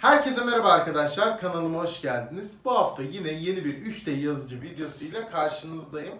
Herkese merhaba arkadaşlar, kanalıma hoş geldiniz. Bu hafta yine yeni bir 3D yazıcı videosuyla karşınızdayım.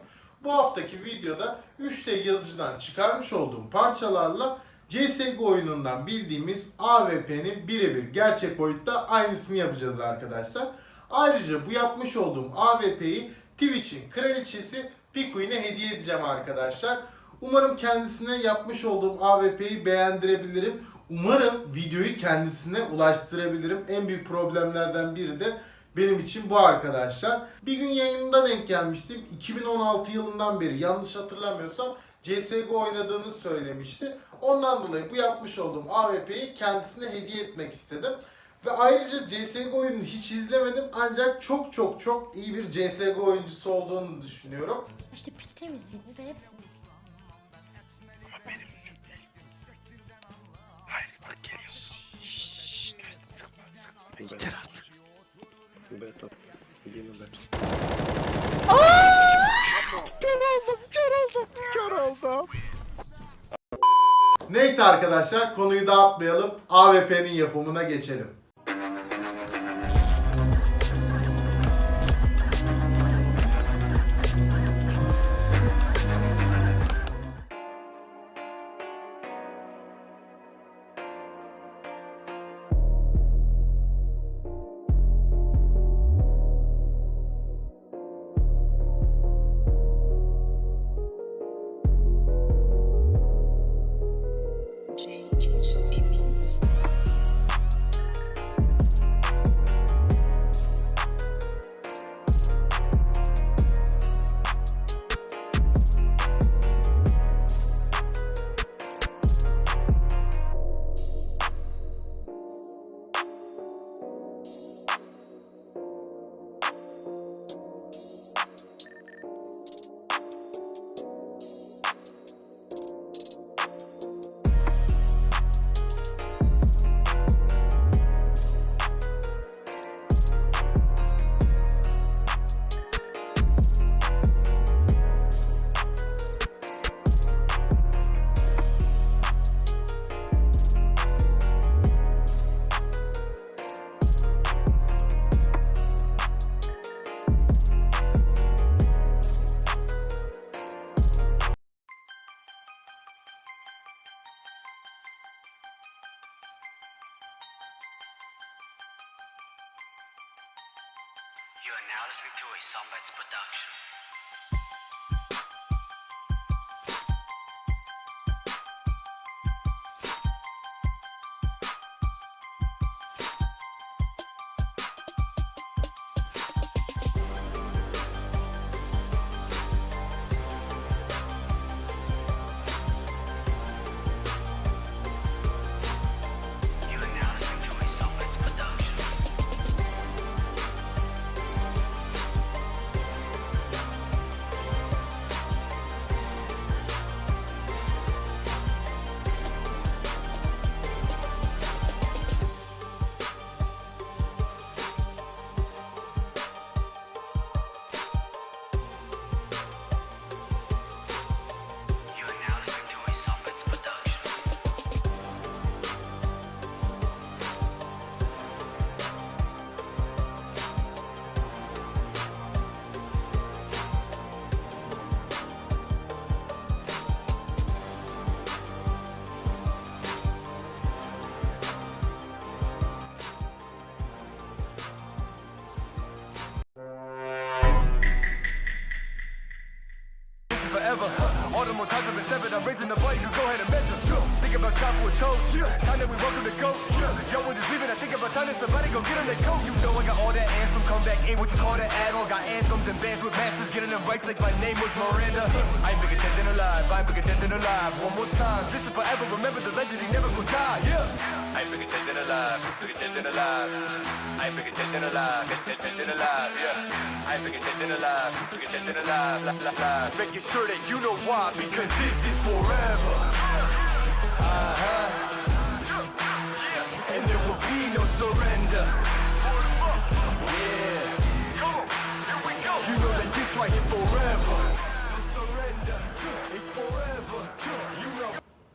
Bu haftaki videoda 3D yazıcıdan çıkarmış olduğum parçalarla CSGO oyunundan bildiğimiz AWP'nin birebir gerçek boyutta aynısını yapacağız arkadaşlar. Ayrıca bu yapmış olduğum AWP'yi Twitch'in kraliçesi Pikuin'e hediye edeceğim arkadaşlar. Umarım kendisine yapmış olduğum AWP'yi beğendirebilirim. Umarım videoyu kendisine ulaştırabilirim. En büyük problemlerden biri de benim için bu arkadaşlar. Bir gün yayınında denk gelmiştim. 2016 yılından beri yanlış hatırlamıyorsam CSGO oynadığını söylemişti. Ondan dolayı bu yapmış olduğum AWP'yi kendisine hediye etmek istedim. Ve ayrıca CSGO oyununu hiç izlemedim ancak çok çok çok iyi bir CSGO oyuncusu olduğunu düşünüyorum. İşte bitti misiniz? Hepsiniz. Yeter artık. Beto. Yine beto. Kör oldum, kör oldum, kör oldum. Neyse arkadaşlar konuyu dağıtmayalım. AWP'nin yapımına geçelim. You are now listening to a Sombats production. Forever. All the more times I've been severed, I'm raising the bar, you can go ahead and measure. Think about time for a toast. Yeah. Time that we welcome to go. Yo, when just leaving, I think about time that somebody go get them their coat. You know I got all that anthem, come back, in, what you call that add on. Got anthems and bands with masters, getting them right like my name was Miranda. I ain't alive, I bigger dead than alive. One more time, this is forever, remember the legend, he never gonna die, yeah. I bigger dead than alive, bigger dead than alive. I bigger dead than alive, dead, dead, than alive, yeah. I bigger dead than alive, bigger dead than alive, la, la, la. Just making sure that you know why, because this is forever. Uh-huh. And there will be no surrender.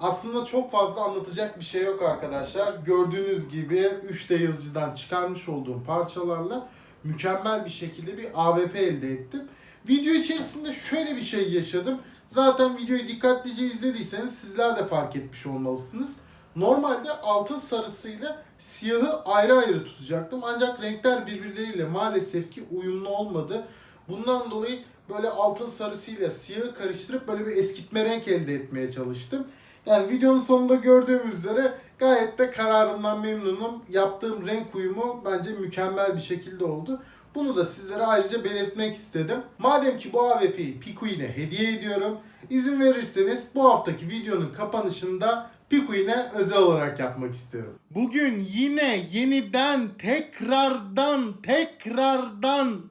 Aslında çok fazla anlatacak bir şey yok arkadaşlar. Gördüğünüz gibi 3D yazıcıdan çıkarmış olduğum parçalarla mükemmel bir şekilde bir AWP elde ettim. Video içerisinde şöyle bir şey yaşadım. Zaten videoyu dikkatlice izlediyseniz sizler de fark etmiş olmalısınız. Normalde altın sarısıyla siyahı ayrı ayrı tutacaktım. Ancak renkler birbirleriyle maalesef ki uyumlu olmadı. Bundan dolayı böyle altın sarısıyla siyahı karıştırıp böyle bir eskitme renk elde etmeye çalıştım. Yani videonun sonunda gördüğümüz üzere gayet de kararımdan memnunum. Yaptığım renk uyumu bence mükemmel bir şekilde oldu. Bunu da sizlere ayrıca belirtmek istedim. Madem ki bu AWP'yi Pikuin'e hediye ediyorum. izin verirseniz bu haftaki videonun kapanışında Pikuin'e özel olarak yapmak istiyorum. Bugün yine yeniden tekrardan tekrardan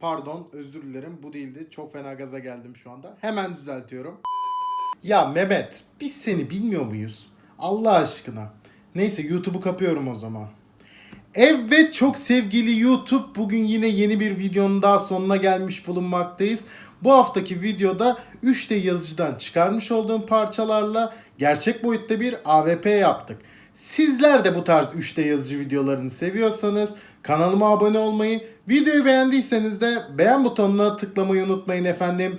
Pardon özür dilerim bu değildi. Çok fena gaza geldim şu anda. Hemen düzeltiyorum. Ya Mehmet biz seni bilmiyor muyuz? Allah aşkına. Neyse YouTube'u kapıyorum o zaman. Evet çok sevgili YouTube bugün yine yeni bir videonun daha sonuna gelmiş bulunmaktayız. Bu haftaki videoda 3D yazıcıdan çıkarmış olduğum parçalarla gerçek boyutta bir AWP yaptık. Sizler de bu tarz 3D yazıcı videolarını seviyorsanız kanalıma abone olmayı, videoyu beğendiyseniz de beğen butonuna tıklamayı unutmayın efendim.